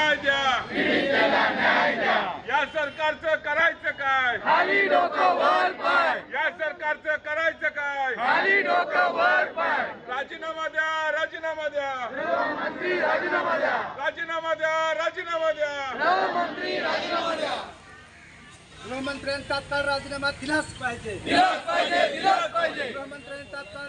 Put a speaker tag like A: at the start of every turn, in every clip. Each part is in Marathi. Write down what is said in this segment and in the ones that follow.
A: न्याय द्या न्याय द्या या सरकारचं करायचं काय?
B: खाली डोकं वर पाय.
A: या सरकारचं करायचं काय?
B: खाली डोकं वर पाय.
A: राजीनामा द्या राजीनामा द्या.
B: मंत्री राजीनामा द्या.
A: राजीनामा द्या राजीनामा द्या.
B: मंत्री राजीनामा द्या.
C: गृहमंत्र्यांचा तात्काळ राजीनामा दिलाच पाहिजे.
B: दिलाच पाहिजे दिलाच पाहिजे.
C: गृहमंत्र्यांचा तात्काळ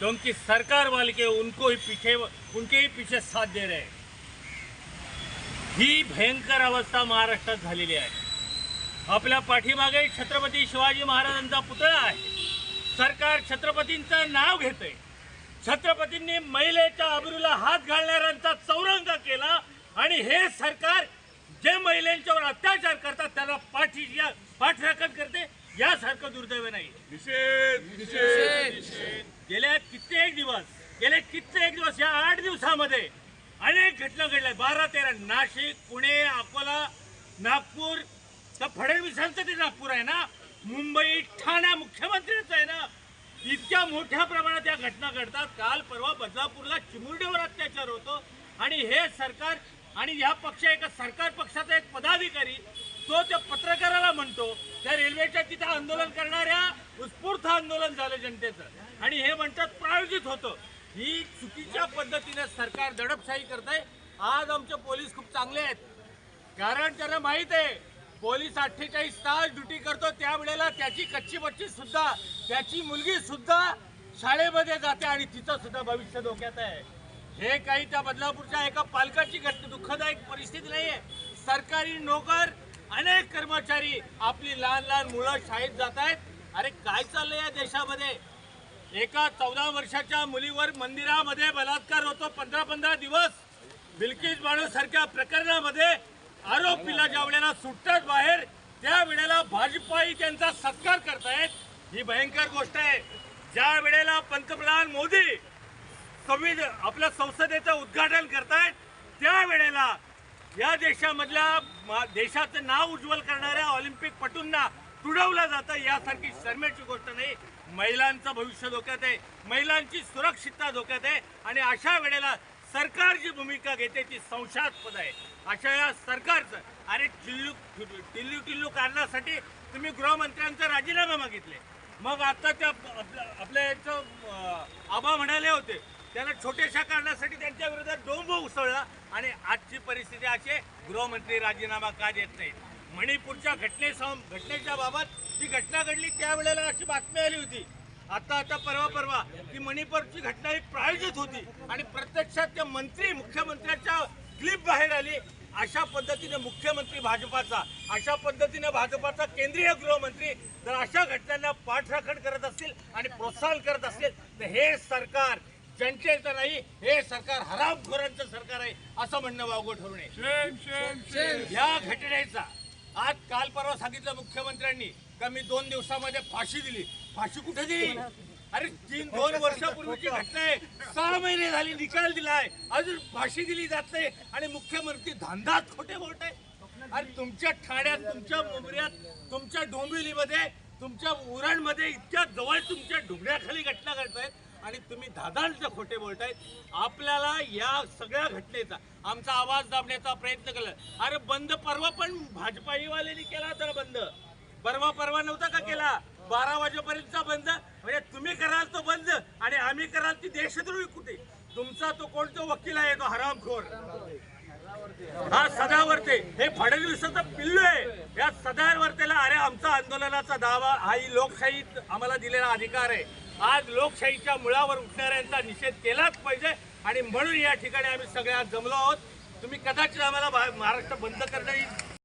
D: क्योंकि सरकार वाले के उनको ही पीछे उनके ही पीछे साथ दे रहे हैं. ही भयंकर अवस्था महाराष्ट्रात झालेली आहे. आपल्या पाठीमागे छत्रपती शिवाजी महाराजांचा पुतळा आहे. सरकार छत्रपतींचं नाव घेतंय. छत्रपतींनी महिलेच्या अब्रूला हात घालणाऱ्यांचा चौरंग केला आणि हे सरकार जे महिलांच्यावर अत्याचार करतात त्याला पाठी पाठराखण करते. यासारखं दुर्दैव नाही.
A: निषेध निषेध.
D: गेल्या कित्येक दिवस गेले कित्येक दिवस या आठ दिवसामध्ये अनेक घटना घडल्या. बारा तेरा नाशिक पुणे अकोला नागपूर तर फडणवीसांचं ते नागपूर आहे ना? मुंबई ठाणा मुख्यमंत्र्यांचं आहे ना? इतक्या मोठ्या प्रमाणात या घटना घडतात. काल परवा बदलापूरला चिमुरड्यावर अत्याचार होतो. आणि हे सरकार आणि या पक्ष एका सरकार पक्षाचा एक पदाधिकारी तो त्या पत्रकाराला म्हणतो त्या रेल्वेच्या तिथे आंदोलन करणाऱ्या उत्स्फूर्त आंदोलन झालं जनतेचं. आणि हे म्हणतात प्रायोजित होतं. ही चुकीच्या पद्धतीने सरकार दडपशाही करत आहे आज आमचे पोलीस खूप चांगले आहेत. कारण त्यांना माहीत आहे पोलीस अठ्ठेचाळीस तास ड्युटी करतो त्यावेळेला त्याची कच्ची बच्ची सुद्धा त्याची मुलगी सुद्धा शाळेमध्ये जाते आणि तिचं सुद्धा भविष्य धोक्यात आहे. हे काही त्या बदलापूरच्या एका पालकाची घटना दुःखदायक परिस्थिती नाही आहे सरकारी नोकर अनेक कर्मचारी आपली लहान लहान मुलं शाळेत जात आहेत. अरे काय चाललंय या देशामध्ये? एका चौदा वर्षाच्या मुलीवर मंदिरामध्ये बलात्कार होतो. पंधरा पंधरा दिवस बिल्किस बाणू सारख्या प्रकरणामध्ये आरोपीला ज्या वेळेला सुटतात बाहेर त्या वेळेला भाजपाही त्यांचा सत्कार करतायत. ही भयंकर गोष्ट आहे. ज्या वेळेला पंतप्रधान मोदी संविधान आपल्या संसदेचं उद्घाटन करतायत त्या वेळेला या देशामधल्या देशाचं नाव उज्ज्वल करणाऱ्या ऑलिम्पिक पटूंना तुडवलं जातं यासारखी शर्मेची गोष्ट नाही. महिलांचं भविष्य धोक्यात आहे. महिलांची सुरक्षितता धोक्यात आहे. आणि अशा वेळेला सरकार जी भूमिका घेते ती संशयास्पद आहे. अशा या सरकारचं अरे चिल्लू टिल्लू टिल्लू कारणासाठी तुम्ही गृहमंत्र्यांचा राजीनामा मागितले. मग आता त्या आपल्या याचं आबा म्हणाले होते त्यांना छोट्याशा कारणासाठी त्यांच्या विरोधात डोंब उसळला आणि आजची परिस्थिती अशी गृहमंत्री राजीनामा का देत नाही मणिपूरच्या घटनेसम घटनेच्या बाबत जी घटना घडली त्यावेळेला अशी बातमी आली होती. आता आता परवा परवा ती मणिपूरची घटना ही प्रायोजित होती आणि प्रत्यक्षात त्या मंत्री मुख्यमंत्र्याच्या क्लिप बाहेर आली. अशा पद्धतीने मुख्यमंत्री भाजपाचा अशा पद्धतीने भाजपाचा केंद्रीय गृहमंत्री जर अशा घटनांना पाठराखण करत असतील आणि प्रोत्साहन करत असतील तर हे सरकार जनतेचं नाही हे सरकार हरामखोरांचं सरकार आहे असं म्हणणं वावगं ठरू नये. या घटनेचा आज काल परवा सांगितलं मुख्यमंत्र्यांनी का मी दोन दिवसामध्ये फाशी दिली. फाशी कुठे दिली? अरे तीन दोन वर्षापूर्वीची घटना आहे. सहा महिने झाली निकाल दिलाय. अजून फाशी दिली जात नाही. आणि मुख्यमंत्री धांदात खोटे बोलत आहे. अरे तुमच्या ठाण्यात तुमच्या मुंबऱ्यात तुमच्या डोंबिवलीमध्ये तुमच्या उरणमध्ये इतक्या जवळ तुमच्या ढुबण्याखाली घटना घडतायत आणि तुम्ही धादांचे खोटे बोलतायत आपल्याला या सगळ्या घटनेचा आमचा आवाज दाबण्याचा प्रयत्न केला. अरे बंद परवा पण भाजपाईवाल्यांनी केला होता बंद. परवा परवा नव्हता का केला? बारा वाजेपर्यंतचा बंद. म्हणजे तुम्ही कराल तो बंद आणि आम्ही कराल ती देशद्रोही कुठे? तुमचा तो कोणतो वकील आहे तो हरामखोर? हा सदावर्ते. हे फडणवीसाचं पिल्लू आहे. या सदावर्तेला अरे आमचा आंदोलनाचा दावा हा ही लोकशाही आम्हाला दिलेला अधिकार आहे. आज लोकशाहीच्या मुळावर उठणाऱ्यांचा निषेध केलाच पाहिजे. आणि म्हणून या ठिकाणी आम्ही सगळ्यात जमलो आहोत. तुम्ही कदाचित आम्हाला महाराष्ट्र बंद करण्याची